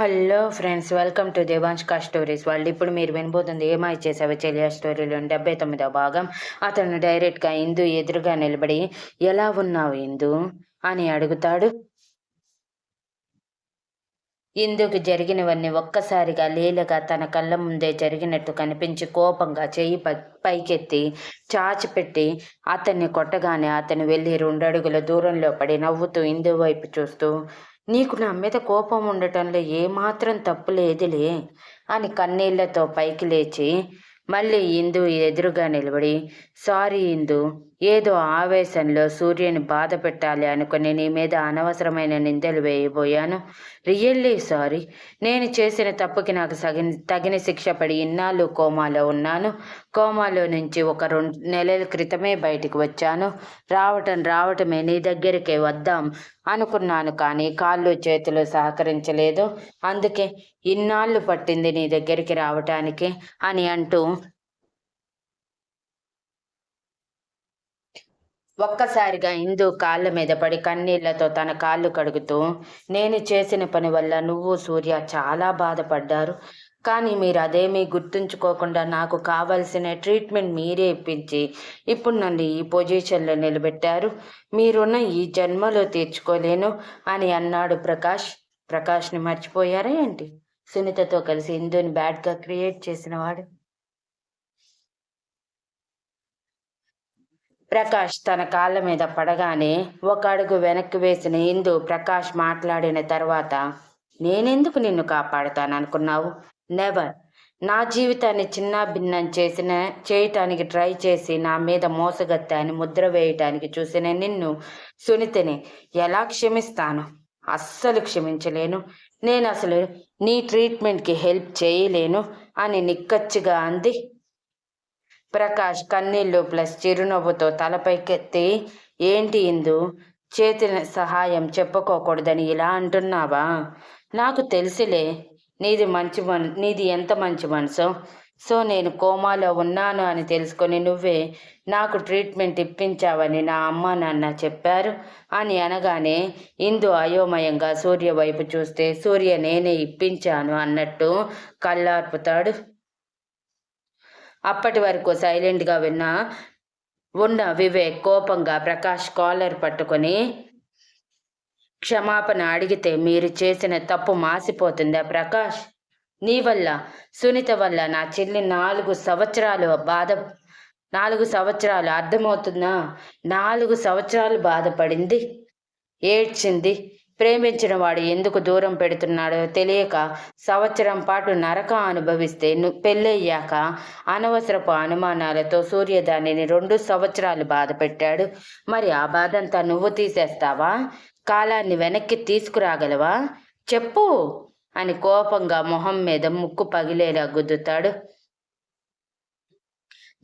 Hello friends welcome to దేవాంష్కా stories. వాళ్ళు ఇప్పుడు మీరు వినబోతుంది ఏమై చేసావో చెలియా స్టోరీలో డెబ్బై తొమ్మిదో భాగం. అతను డైరెక్ట్గా ఇందు ఎదురుగా నిలబడి ఎలా ఉన్నావు ఇందు అని అడుగుతాడు. ఇందుకు జరిగినవన్నీ ఒక్కసారిగా లీలగా తన కళ్ళ ముందే జరిగినట్టు కనిపించి కోపంగా చెయ్యి పైకెత్తి చాచిపెట్టి అతన్ని కొట్టగానే అతను వెళ్ళి రెండు అడుగుల దూరంలో పడి నవ్వుతూ ఇందు వైపు చూస్తూ నీకు నా మీద కోపం ఉండటంలో ఏమాత్రం తప్పు లేదులే అని కన్నీళ్ళతో పైకి లేచి మళ్ళీ ఇందు ఎదురుగా నిలబడి సారీ ఇందు ఏదో ఆవేశంలో సూర్యుని బాధ పెట్టాలి అనుకుని నీ మీద అనవసరమైన నిందలు వేయబోయాను. Really sorry. నేను చేసిన తప్పుకి నాకు సగిన తగిన శిక్ష పడి ఇన్నాళ్ళు కోమాలో ఉన్నాను. కోమాలో నుంచి ఒక రెండు నెలల క్రితమే బయటికి వచ్చాను. రావటం రావటమే నీ దగ్గరికే వద్దాం అనుకున్నాను కానీ కాళ్ళు చేతులు సహకరించలేదు. అందుకే ఇన్నాళ్ళు పట్టింది నీ దగ్గరికి రావటానికి అని అంటూ ఒక్కసారిగా ఇందు కాళ్ళ మీద పడి కన్నీళ్ళతో తన కాళ్ళు కడుగుతూ నేను చేసిన పని వల్ల నువ్వు సూర్య చాలా బాధపడ్డారు. కానీ మీరు అదేమీ గుర్తుంచుకోకుండా నాకు కావాల్సిన ట్రీట్మెంట్ మీరే ఇప్పించి ఇప్పుడు నన్ను ఈ పొజిషన్లో నిలబెట్టారు. మీరున్న ఈ జన్మలో తీర్చుకోలేను అని అన్నాడు ప్రకాష్. ప్రకాష్ని మర్చిపోయారా ఏంటి? సునీతతో కలిసి ఇందుని బ్యాడ్గా క్రియేట్ చేసినవాడు ప్రకాష్ తన కాళ్ళ మీద పడగానే ఒక అడుగు వెనక్కి వేసిన ఇందు ప్రకాష్ మాట్లాడిన తర్వాత నేనెందుకు నిన్ను కాపాడుతాను అనుకున్నావు నెవర్ నా జీవితాన్ని చిన్న భిన్నం చేసిన చేయటానికి ట్రై చేసి నా మీద మోసగత్తాన్ని ముద్ర వేయటానికి చూసిన నిన్ను సునీతని ఎలా క్షమిస్తాను? అస్సలు క్షమించలేను. నేను అసలు నీ ట్రీట్మెంట్కి హెల్ప్ చేయలేను అని నిక్కచ్చిగా అంది. ప్రకాష్ కన్నీళ్ళు ప్లస్ చిరునవ్వుతో తలపైకెత్తి ఏంటి ఇందు? చేతిన సహాయం చెప్పుకోకూడదని ఇలా అంటున్నావా? నాకు తెలిసిలే. నీది మంచి మన నీది ఎంత మంచి మనసు? సో నేను కోమాలో ఉన్నాను అని తెలుసుకొని నువ్వే నాకు ట్రీట్మెంట్ ఇప్పించావని నా అమ్మ నాన్న చెప్పారు. అని అనగానే ఇందు అయోమయంగా సూర్య వైపు చూస్తే సూర్య నేనే ఇప్పించాను అన్నట్టు కళ్ళార్పుతాడు. అప్పటి వరకు సైలెంట్గా విన్న ఉన్న వివేక్ కోపంగా ప్రకాష్ కాలర్ పట్టుకొని క్షమాపణ అడిగితే మీరు చేసిన తప్పు మాసిపోతుందా ప్రకాష్. నీ వల్ల సునీత వల్ల నా చెల్లి నాలుగు సంవత్సరాలు బాధ నాలుగు సంవత్సరాలు అర్థమవుతుందా? నాలుగు సంవత్సరాలు బాధపడింది. ఏడ్చింది. ప్రేమించిన వాడు ఎందుకు దూరం పెడుతున్నాడో తెలియక సంవత్సరం పాటు నరక అనుభవిస్తే పెళ్ళయ్యాక అనవసరపు అనుమానాలతో సూర్యదానిని రెండు సంవత్సరాలు బాధ పెట్టాడు మరి ఆ బాధంతా నువ్వు తీసేస్తావా? కాలాన్ని వెనక్కి తీసుకురాగలవా? చెప్పు అని కోపంగా మొహం మీద ముక్కు పగిలేలా గుద్దుతాడు.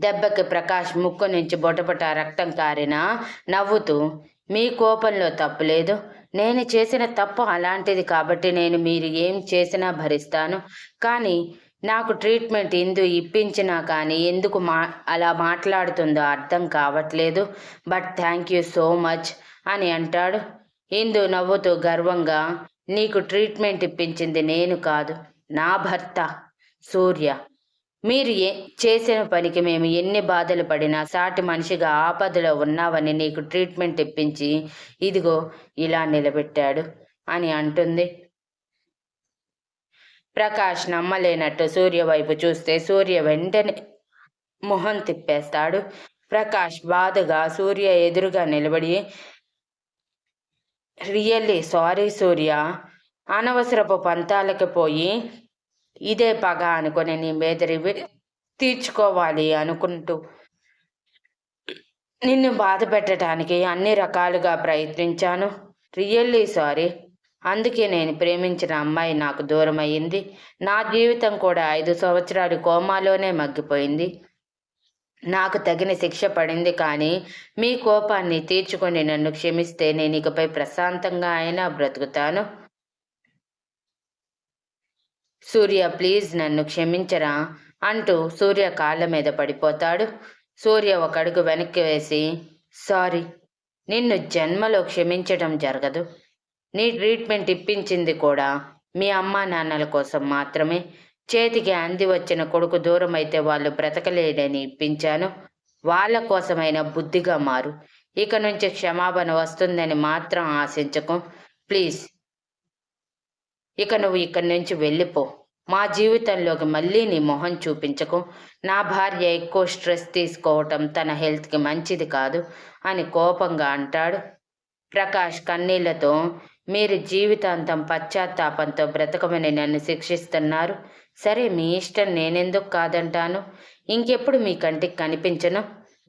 దెబ్బకి ప్రకాష్ ముక్కు నుంచి బొటబొట రక్తం కారిన నవ్వుతూ మీ కోపంలో తప్పులేదు నేను చేసిన తప్పు అలాంటిది కాబట్టి నేను మీరు ఏం చేసినా భరిస్తాను. కానీ నాకు ట్రీట్మెంట్ ఎందు ఇప్పించినా కానీ ఎందుకు మా అలా మాట్లాడుతుందో అర్థం కావట్లేదు. But thank you so much అని అంటాడు. ఇందు నవ్వుతూ గర్వంగా నీకు ట్రీట్మెంట్ ఇప్పించింది నేను కాదు నా భర్త సూర్య. మీరు ఏ చేసిన పనికి మేము ఎన్ని బాధలు పడినా సాటి మనిషిగా ఆపదలో ఉన్నావని నీకు ట్రీట్మెంట్ ఇప్పించి ఇదిగో ఇలా నిలబెట్టాడు అని అంటుంది. ప్రకాష్ నమ్మలేనట్టు సూర్య వైపు చూస్తే సూర్య వెంటనే మొహం తిప్పేస్తాడు. ప్రకాష్ బాధగా సూర్య ఎదురుగా నిలబడి రియల్లీ సారీ సూర్య. అనవసరపు పంతాలకి పోయి ఇదే పగ అనుకుని నీ మీద తీర్చుకోవాలి అనుకుంటూ నిన్ను బాధ పెట్టడానికి అన్ని రకాలుగా ప్రయత్నించాను. Really sorry. అందుకే నేను ప్రేమించిన అమ్మాయి నాకు దూరం అయ్యింది నా జీవితం కూడా ఐదు సంవత్సరాలు కోమాలోనే మగ్గిపోయింది. నాకు తగిన శిక్ష పడింది కానీ మీ కోపాన్ని తీర్చుకొని నన్ను క్షమిస్తే నేను ఇకపై ప్రశాంతంగా అయినా బ్రతుకుతాను. సూర్య ప్లీజ్ నన్ను క్షమించరా అంటూ సూర్య కాళ్ళ మీద పడిపోతాడు. సూర్య ఒక అడుగు వెనక్కి వేసి సారీ నిన్ను జన్మలో క్షమించడం జరగదు. నీ ట్రీట్మెంట్ ఇప్పించింది కూడా మీ అమ్మా నాన్నల కోసం మాత్రమే. చేతికి అంది వచ్చిన కొడుకు దూరం అయితే వాళ్ళు బ్రతకలేడని ఇప్పించాను. వాళ్ళ కోసమైన బుద్ధిగా మారు. ఇక నుంచి క్షమాపణ వస్తుందని మాత్రం ఆశించకు. ప్లీజ్. ఇక నువ్వు ఇక్కడి నుంచి వెళ్ళిపో. మా జీవితంలోకి మళ్ళీ నీ మొహం చూపించకు. నా భార్య ఎక్కువ స్ట్రెస్ తీసుకోవటం తన హెల్త్కి మంచిది కాదు అని కోపంగా అంటాడు. ప్రకాష్ కన్నీళ్ళతో మీరు జీవితాంతం పశ్చాత్తాపంతో బ్రతకమని నన్ను శిక్షిస్తున్నారు. సరే మీ ఇష్టం నేనెందుకు కాదంటాను? ఇంకెప్పుడు మీ కంటికి కనిపించను?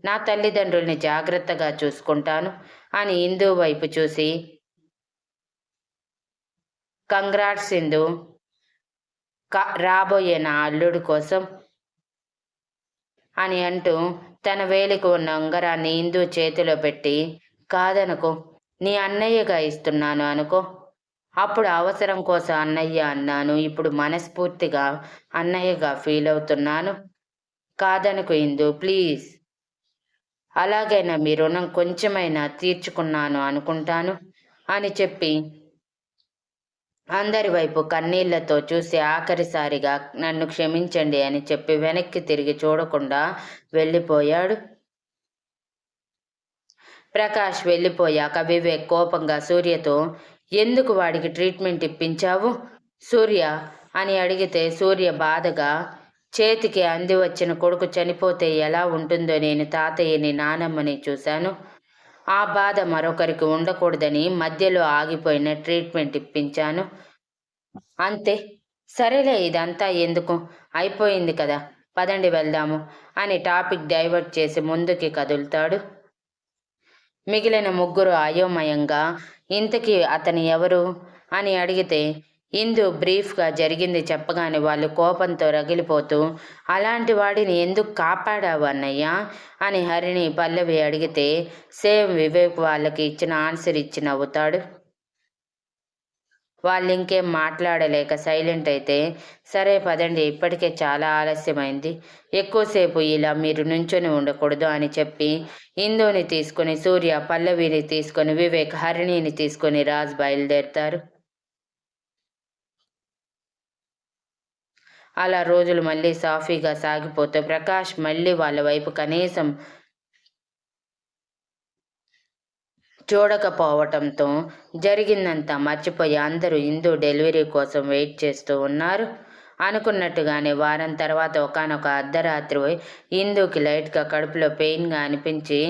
నా తల్లిదండ్రుల్ని జాగ్రత్తగా చూసుకుంటాను అని ఇందు వైపు చూసి కంగ్రాట్స్ ఇందు రాబోయే నా అల్లుడు కోసం అని అంటూ తన వేలికి ఉన్న ఉంగరాన్ని ఇందు చేతిలో పెట్టి కాదనుకో నీ అన్నయ్యగా ఇస్తున్నాను అనుకో. అప్పుడు అవసరం కోసం అన్నయ్య అన్నాను. ఇప్పుడు మనస్ఫూర్తిగా అన్నయ్యగా ఫీల్ అవుతున్నాను. కాదనుకో ఇందు ప్లీజ్. అలాగైనా మీ రుణం కొంచెమైనా తీర్చుకున్నాను అనుకుంటాను అని చెప్పి అందరి వైపు కన్నీళ్ళతో చూసి ఆఖరిసారిగా నన్ను క్షమించండి అని చెప్పి వెనక్కి తిరిగి చూడకుండా వెళ్ళిపోయాడు. ప్రకాష్ వెళ్ళిపోయాక వివేక్ కోపంగా సూర్యతో ఎందుకు వాడికి ట్రీట్మెంట్ ఇప్పించావు? సూర్య అని అడిగితే సూర్య బాధగా చేతికి అంది వచ్చిన కొడుకు చనిపోతే ఎలా ఉంటుందో నేను తాతయ్యని నానమ్మని చూశాను. ఆ బాధ మరొకరికి ఉండకూడదని మధ్యలో ఆగిపోయిన ట్రీట్మెంట్ ఇప్పించాను. అంతే. సరేలే ఇదంతా ఎందుకు? అయిపోయింది కదా. పదండి వెళ్దాము అని టాపిక్ డైవర్ట్ చేసి ముందుకి కదులుతాడు. మిగిలిన ముగ్గురు అయోమయంగా ఇంతకీ అతని ఎవరు? అని అడిగితే ఇందు బ్రీఫ్గా జరిగింది చెప్పగానే వాళ్ళు కోపంతో రగిలిపోతూ అలాంటి వాడిని ఎందుకు కాపాడావు అన్నయ్య? అని హరిణి పల్లవి అడిగితే సేమ్ వివేక్ వాళ్ళకి ఇచ్చిన ఆన్సర్ ఇచ్చి నవ్వుతాడు. వాళ్ళు ఇంకేం మాట్లాడలేక సైలెంట్ అయితే సరే పదండి ఇప్పటికే చాలా ఆలస్యమైంది. ఎక్కువసేపు ఇలా మీరు నుంచొని ఉండకూడదు అని చెప్పి ఇందుని తీసుకుని సూర్య పల్లవిని తీసుకొని వివేక్ హరిణిని తీసుకొని రాజ్ బయలుదేరుతారు. అలా రోజులు మళ్ళీ సాఫీగా సాగిపోతే ప్రకాష్ మళ్ళీ వాళ్ళ వైపు కనీసం చూడకపోవటంతో జరిగిందంతా మర్చిపోయి అందరూ ఇందు డెలివరీ కోసం వెయిట్ చేస్తూ ఉన్నారు. అనుకున్నట్టుగానే వారం తర్వాత ఒకనొక అర్ధరాత్రి ఇందుకి లైట్గా కడుపులో పెయిన్గా అనిపించి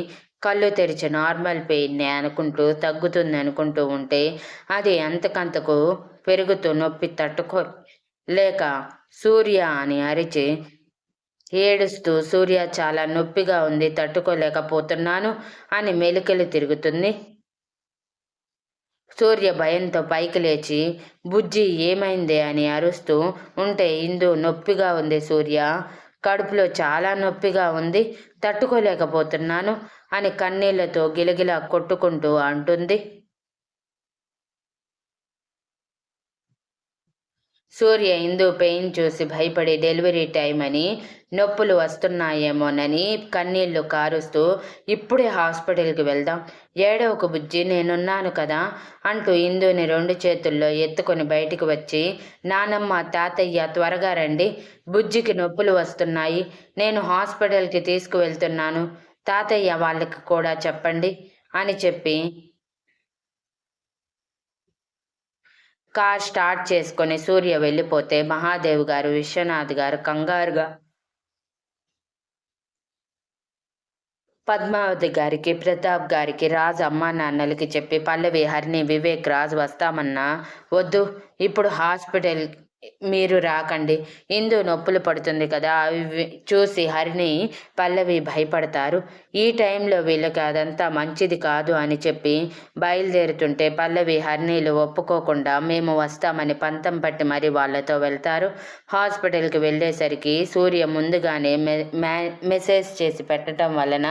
కళ్ళు తెరిచి నార్మల్ పెయిన్ని అనుకుంటూ తగ్గుతుంది అనుకుంటూ ఉంటే అది అంతకంతకు పెరుగుతూ నొప్పి తట్టుకో లేక సూర్య అని అరిచి ఏడుస్తూ సూర్య చాలా నొప్పిగా ఉంది తట్టుకోలేకపోతున్నాను అని మెలికలు తిరుగుతుంది. సూర్య భయంతో పైకి లేచి బుజ్జి ఏమైంది అని అరుస్తూ ఉంటే ఇందు నొప్పిగా ఉంది సూర్య. కడుపులో చాలా నొప్పిగా ఉంది తట్టుకోలేకపోతున్నాను అని కన్నీళ్ళతో గిలగిలా కొట్టుకుంటూ అంటుంది. సూర్య ఇందు పెయిన్ చూసి భయపడి డెలివరీ టైం అని నొప్పులు వస్తున్నాయేమోనని కన్నీళ్ళు కారుస్తూ ఇప్పుడే హాస్పిటల్కి వెళ్దాం. ఏడవకు బుజ్జి నేనున్నాను కదా అంటూ ఇందుని రెండు చేతుల్లో ఎత్తుకొని బయటికి వచ్చి నానమ్మ తాతయ్య త్వరగా రండి. బుజ్జికి నొప్పులు వస్తున్నాయి. నేను హాస్పిటల్కి తీసుకువెళ్తున్నాను. తాతయ్య వాళ్ళకి కూడా చెప్పండి అని చెప్పి కార్ స్టార్ట్ చేసుకొని సూర్య వెళ్ళిపోతే మహాదేవ్ గారు విశ్వనాథ్ గారు కంగారుగా పద్మావతి గారికి ప్రతాప్ గారికి రాజు అమ్మా నాన్నలకి చెప్పి పల్లవి హరిని వివేక్ రాజు వస్తామన్నా వద్దు. ఇప్పుడు హాస్పిటల్ మీరు రాకండి. ఇందు నొప్పులు పడుతుంది కదా. అవి చూసి హరిని పల్లవి భయపడతారు. ఈ టైంలో వీళ్ళకి అదంతా మంచిది కాదు అని చెప్పి బయలుదేరుతుంటే పల్లవి హరినీలు ఒప్పుకోకుండా మేము వస్తామని పంతం పట్టి మరి వాళ్ళతో వెళ్తారు. హాస్పిటల్కి వెళ్ళేసరికి సూర్య ముందుగానే మెసేజ్ చేసి పెట్టడం వలన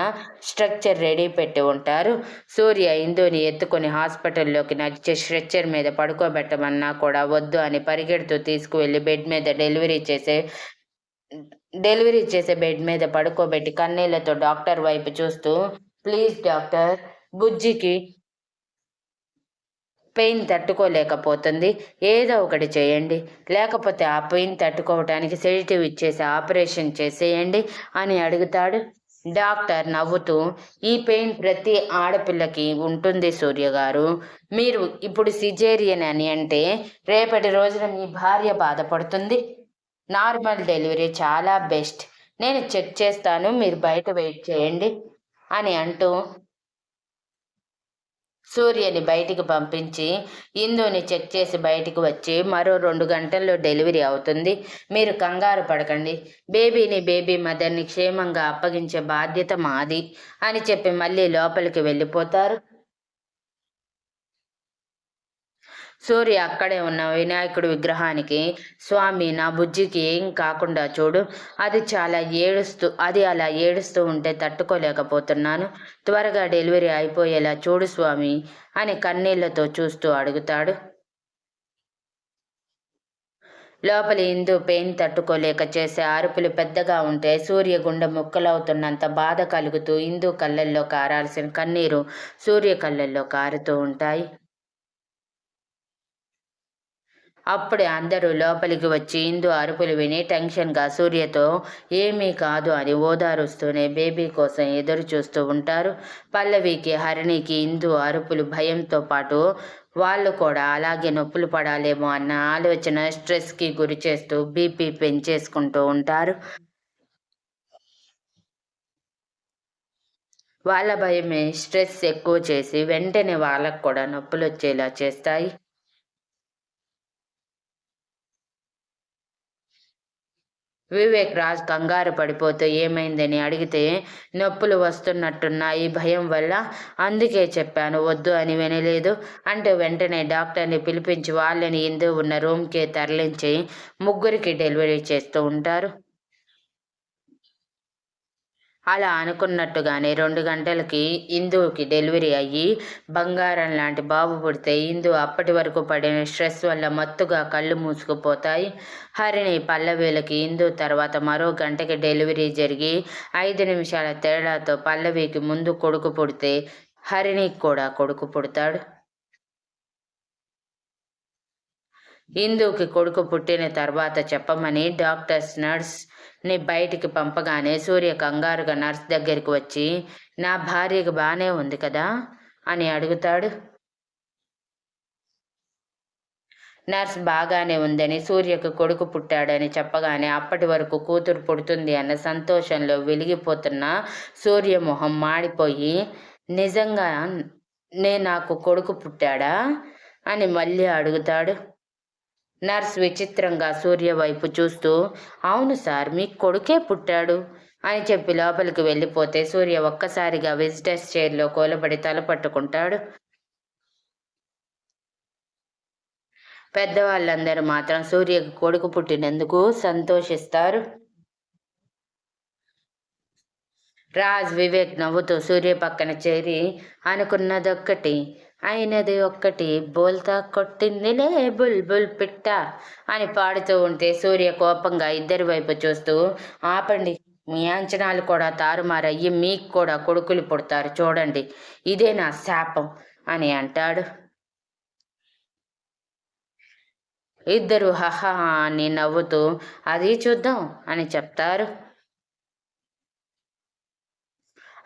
స్ట్రక్చర్ రెడీ పెట్టి ఉంటారు. సూర్య ఇందుని ఎత్తుకొని హాస్పిటల్లోకి నడిచే స్ట్రక్చర్ మీద పడుకోబెట్టమన్నా కూడా వద్దు అని పరిగెడుతూ తీసుకువెళ్ళి బెడ్ మీద డెలివరీ చేసే డెలివరీ చేసే బెడ్ మీద పడుకోబెట్టి కన్నీళ్ళతో డాక్టర్ వైపు చూస్తూ ప్లీజ్ డాక్టర్ బుజ్జికి పెయిన్ తట్టుకోలేకపోతుంది. ఏదో ఒకటి చేయండి. లేకపోతే ఆ పెయిన్ తట్టుకోవటానికి సెడిటివ్ ఇచ్చేసి ఆపరేషన్ చేసేయండి అని అడుగుతాడు డాక్టర్ నవ్వుతూ ఈ పెయిన్ ప్రతి ఆడపిల్లకి ఉంటుంది సూర్య గారు. మీరు ఇప్పుడు సిజేరియన్ అని అంటే రేపటి రోజున మీ భార్య బాధపడుతుంది. నార్మల్ డెలివరీ చాలా బెస్ట్. నేను చెక్ చేస్తాను మీరు బయట వెయిట్ చేయండి అని అంటూ సూర్యని బయటికి పంపించి ఇందుని చెక్ చేసి బయటికి వచ్చి మరో రెండు గంటల్లో డెలివరీ అవుతుంది. మీరు కంగారు పడకండి. బేబీని బేబీ మదర్ని క్షేమంగా అప్పగించే బాధ్యత మాది అని చెప్పి మళ్ళీ లోపలికి వెళ్ళిపోతారు. సూర్య అక్కడే ఉన్న వినాయకుడి విగ్రహానికి స్వామి నా బుజ్జికి ఏం కాకుండా చూడు అది చాలా ఏడుస్తూ అది అలా ఏడుస్తూ ఉంటే తట్టుకోలేకపోతున్నాను. త్వరగా డెలివరీ అయిపోయేలా చూడు స్వామి అని కన్నీళ్ళతో చూస్తూ అడుగుతాడు. లోపలి ఇందు పెయిన్ తట్టుకోలేక చేసే అరుపులు పెద్దగా ఉంటే సూర్య గుండె ముక్కలవుతున్నంత బాధ కలుగుతూ ఇందు కళ్ళల్లో కారాల్సిన కన్నీరు సూర్య కళ్ళల్లో కారుతూ ఉంటాయి. అప్పుడే అందరూ లోపలికి వచ్చి ఇందు అరుపులు విని టెన్షన్గా సూర్యతో ఏమీ కాదు అని ఓదారుస్తూనే బేబీ కోసం ఎదురు చూస్తూ ఉంటారు. పల్లవికి హరిణికి ఇందు అరుపులు భయంతో పాటు వాళ్ళు కూడా అలాగే నొప్పులు పడాలేమో అన్న ఆలోచన స్ట్రెస్కి గురి చేస్తూ బీపీ పెంచేసుకుంటూ ఉంటారు. వాళ్ళ భయమే స్ట్రెస్ ఎక్కువ చేసి వెంటనే వాళ్ళకు కూడా నొప్పులు వచ్చేలా చేస్తాయి. వివేక్ రాజ్ కంగారు పడిపోతూ ఏమైందని అడిగితే నొప్పులు వస్తున్నట్టున్నాయి భయం వల్ల అందుకే చెప్పాను వద్దు అని వినలేదు. అంటే వెంటనే డాక్టర్ని పిలిపించి వాళ్ళని ఇందు ఉన్న రూమ్కి తరలించి ముగ్గురికి డెలివరీ చేస్తూ ఉంటారు. అలా అనుకున్నట్టుగానే రెండు గంటలకి ఇందుకి డెలివరీ అయ్యి బంగారం లాంటి బాబు పుడితే ఇందు అప్పటి వరకు పడిన స్ట్రెస్ వల్ల మత్తుగా కళ్ళు మూసుకుపోతాయి. హరిణి పల్లవీలకి ఇందు తర్వాత మరో గంటకి డెలివరీ జరిగి ఐదు నిమిషాల తేడాతో పల్లవికి ముందు కొడుకు పుడితే హరిణికి కూడా కొడుకు పుడతాడు. ఇందుకి కొడుకు పుట్టిన తర్వాత చెప్పమని డాక్టర్స్ నర్స్ని బయటికి పంపగానే సూర్య కంగారుగా నర్స్ దగ్గరికి వచ్చి నా భార్యకు బాగానే ఉంది కదా? అని అడుగుతాడు. నర్స్ బాగానే ఉందని సూర్యకు కొడుకు పుట్టాడని చెప్పగానే అప్పటి వరకు కూతురు పుడుతుంది అన్న సంతోషంలో వెలిగిపోతున్న సూర్య మొహం మాడిపోయి నిజంగా నే నాకు కొడుకు పుట్టాడా? అని మళ్ళీ అడుగుతాడు. నర్స్ విచిత్రంగా సూర్య వైపు చూస్తూ అవును సార్ మీ కొడుకే పుట్టాడు అని చెప్పి లోపలికి వెళ్ళిపోతే సూర్య ఒక్కసారిగా విజిటర్స్ చైర్లో కూలబడి తల పట్టుకుంటాడు. పెద్దవాళ్ళందరూ మాత్రం సూర్యకు కొడుకు పుట్టినందుకు సంతోషిస్తారు. రాజ్ వివేక్ నవ్వుతూ సూర్య పక్కన చేరి అనుకున్నదొక్కటి. అయినది ఒక్కటి. బోల్తా కొట్టిందిలే బుల్ బుల్ పిట్ట అని పాడుతూ ఉంటే సూర్య కోపంగా ఇద్దరి వైపు చూస్తూ ఆపండి. మీ అంచనాలు కూడా తారుమారయ్యి మీకు కూడా కొడుకులు పుడతారు. చూడండి. ఇదే నా శాపం అని అంటాడు. ఇద్దరు హహా అని నవ్వుతూ అది చూద్దాం అని చెప్తారు.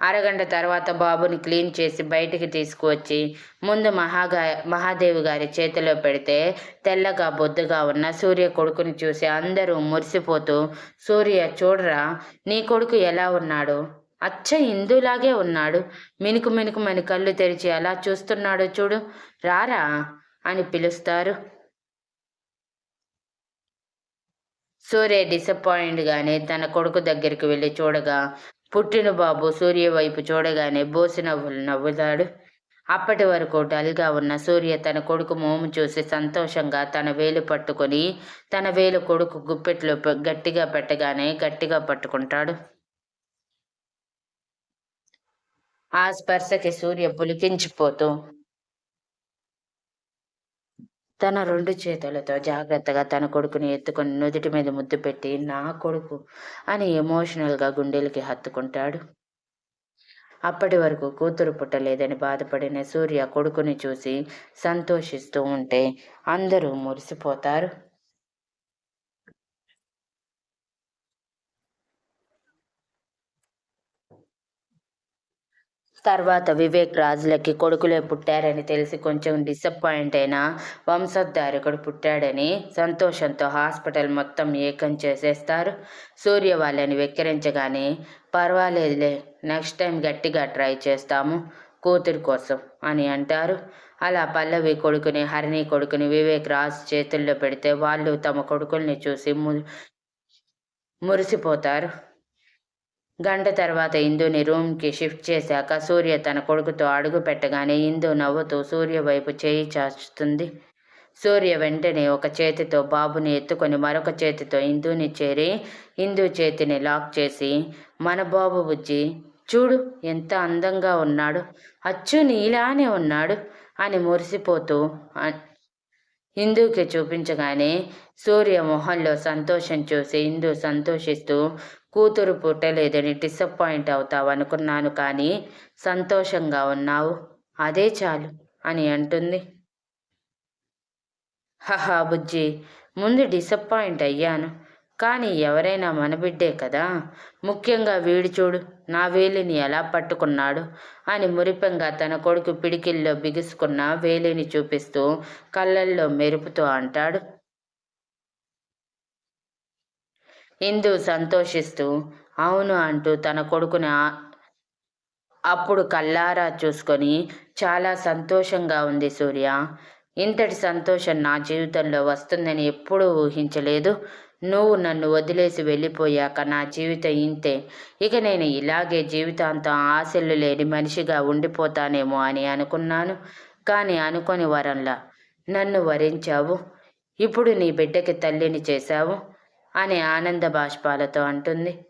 అరగంట తర్వాత బాబుని క్లీన్ చేసి బయటికి తీసుకువచ్చి ముందు మహాగా మహాదేవి గారి చేతిలో పెడితే తెల్లగా బొద్దుగా ఉన్న సూర్య కొడుకుని చూసి అందరూ మురిసిపోతూ సూర్య చూడరా నీ కొడుకు ఎలా ఉన్నాడు? అచ్చ ఇందులాగే ఉన్నాడు. మినుకు మినుకు మన కళ్ళు తెరిచి ఎలా చూస్తున్నాడో చూడు. రారా? అని పిలుస్తారు. సూర్య డిసప్పాయింట్గానే తన కొడుకు దగ్గరికి వెళ్ళి చూడగా పుట్టిన బాబు సూర్య వైపు చూడగానే బోసి నవ్వులు నవ్వుతాడు. అప్పటి వరకు డల్గా ఉన్న సూర్య తన కొడుకు మోము చూసి సంతోషంగా తన వేలు పట్టుకొని తన వేలు కొడుకు గుప్పెట్లో గట్టిగా పెట్టగానే గట్టిగా పట్టుకుంటాడు. ఆ స్పర్శకి సూర్య పులికించిపోతూ తన రెండు చేతులతో జాగ్రత్తగా తన కొడుకుని ఎత్తుకొని నుదుటి మీద ముద్దు పెట్టి నా కొడుకు అని ఎమోషనల్గా గుండెలకి హత్తుకుంటాడు. అప్పటి వరకు కూతురు పుట్టలేదని బాధపడిన సూర్య కొడుకుని చూసి సంతోషిస్తూ ఉంటే అందరూ మురిసిపోతారు. తర్వాత వివేక్ రాజులకి కొడుకులే పుట్టారని తెలిసి కొంచెం డిసప్పాయింట్ అయిన వంశోద్ధారకుడు పుట్టాడని సంతోషంతో హాస్పిటల్ మొత్తం ఏకం చేసేస్తారు. సూర్య వాళ్ళని వెక్కిరించగానే పర్వాలేదులే నెక్స్ట్ టైం గట్టిగా ట్రై చేస్తాము కూతురు కోసం అని అంటారు. అలా పల్లవి కొడుకుని హరిణి కొడుకుని వివేక్ రాజ్ చేతుల్లో పెడితే వాళ్ళు తమ కొడుకుల్ని చూసి మురిసిపోతారు. గంట తర్వాత ఇందుని రూమ్కి షిఫ్ట్ చేశాక సూర్య తన కొడుకుతో అడుగు పెట్టగానే ఇందు నవ్వుతూ సూర్య వైపు చేయి చాచుతుంది. సూర్య వెంటనే ఒక చేతితో బాబుని ఎత్తుకొని మరొక చేతితో ఇందుని చేరి ఇందు చేతిని లాక్ చేసి మన బాబు బుజ్జి చూడు ఎంత అందంగా ఉన్నాడు. అచ్చు నీలానే ఉన్నాడు అని మురిసిపోతూ ఇందుకి చూపించగానే సూర్య మొహంలో సంతోషం చూసి ఇందు సంతోషిస్తూ కూతురు పుట్టలేదని డిసప్పాయింట్ అవుతావు అనుకున్నాను కానీ సంతోషంగా ఉన్నావు. అదే చాలు అని అంటుంది. హహా బుజ్జి ముందు డిసప్పాయింట్ అయ్యాను. కానీ ఎవరైనా మన బిడ్డే కదా. ముఖ్యంగా వీడి చూడు నా వేలిని ఎలా పట్టుకున్నాడు అని మురిపంగా తన కొడుకు పిడికిల్లో బిగుసుకున్న వేలిని చూపిస్తూ కళ్ళల్లో మెరుపుతూ అంటాడు. ఇందు సంతోషిస్తూ అవును అంటూ తన కొడుకుని అప్పుడు కల్లారా చూసుకొని చాలా సంతోషంగా ఉంది సూర్య. ఇంతటి సంతోషం నా జీవితంలో వస్తుందని ఎప్పుడూ ఊహించలేదు. నువ్వు నన్ను వదిలేసి వెళ్ళిపోయాక నా జీవితం ఇంతే. ఇక నేను ఇలాగే జీవితాంతం ఆశలు లేని మనిషిగా ఉండిపోతానేమో అని అనుకున్నాను. కానీ అనుకొని వరంలా. నన్ను వరించావు. ఇప్పుడు నీ బిడ్డకి తల్లిని చేశావు. అని ఆనంద బాష్పాలతో అంటుంది.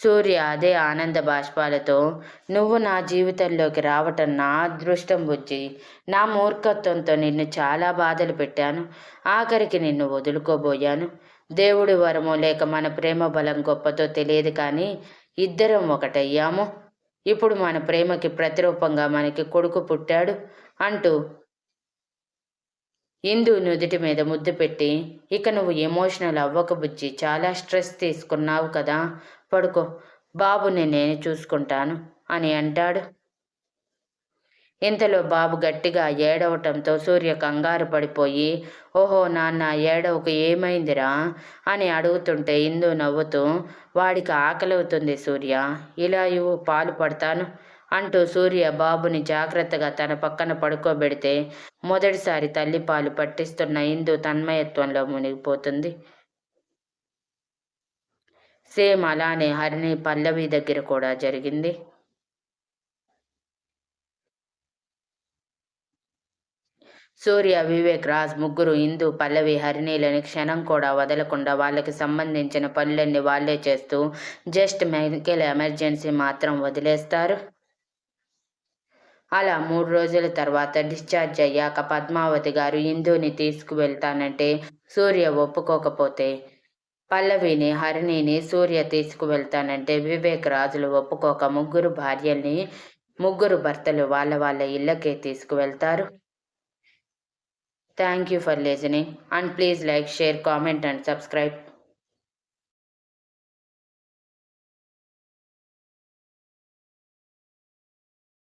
సూర్య అదే ఆనంద బాష్పాలతో నువ్వు నా జీవితంలోకి రావటం నా అదృష్టం బుజ్జి. నా మూర్ఖత్వంతో నిన్ను చాలా బాధలు పెట్టాను. ఆఖరికి నిన్ను వదులుకోబోయాను. దేవుడి వరమో లేక మన ప్రేమ బలం గొప్పతో తెలియదు కానీ ఇద్దరం ఒకటయ్యాము. ఇప్పుడు మన ప్రేమకి ప్రతిరూపంగా మనకి కొడుకు పుట్టాడు అంటూ ఇందు నుదుటి మీద ముద్దు పెట్టి ఇక నువ్వు ఎమోషనల్ అవ్వక బుజ్జి చాలా స్ట్రెస్ తీసుకున్నావు కదా పడుకో. బాబుని నేను చూసుకుంటాను అని అంటాడు. ఇంతలో బాబు గట్టిగా ఏడవటంతో సూర్య కంగారు పడిపోయి ఓహో నాన్న ఏడవకు ఏమైందిరా అని అడుగుతుంటే ఇందు నవ్వుతూ వాడికి ఆకలవుతుంది సూర్య ఇలా ఇవ్వు పాలు పడతాను. అంటూ సూర్య బాబుని జాగ్రత్తగా తన పక్కన పడుకోబెడితే మొదటిసారి తల్లిపాలు పట్టిస్తున్న ఇందు తన్మయత్వంలో మునిగిపోతుంది. సేమ్ అలానే హరిణి పల్లవి దగ్గర కూడా జరిగింది. సూర్య వివేక్ రాజ్ ముగ్గురు ఇందు పల్లవి హరిణీలని క్షణం కూడా వదలకుండా వాళ్ళకి సంబంధించిన పనులన్నీ వాళ్ళే చేస్తూ జస్ట్ మెడికల్ ఎమర్జెన్సీ మాత్రం వదిలేస్తారు. అలా మూడు రోజుల తర్వాత డిశ్చార్జ్ అయ్యాక పద్మావతి గారు ఇందుని తీసుకువెళ్తానంటే సూర్య ఒప్పుకోకపోతే. పల్లవిని హరిణిని సూర్య తీసుకువెళ్తానంటే వివేక్ రాజులు ఒప్పుకోక ముగ్గురు భార్యల్ని ముగ్గురు భర్తలు వాళ్ళ వాళ్ళ ఇళ్ళకే తీసుకువెళ్తారు. Thank you for listening and please like share comment and subscribe.